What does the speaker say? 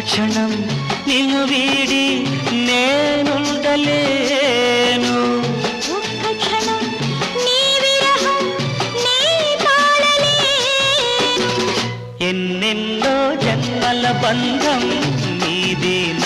క్షణం నిన్ను వీడి నేనుండలేను. ఎన్నెన్నో జన్మల బంధం నాది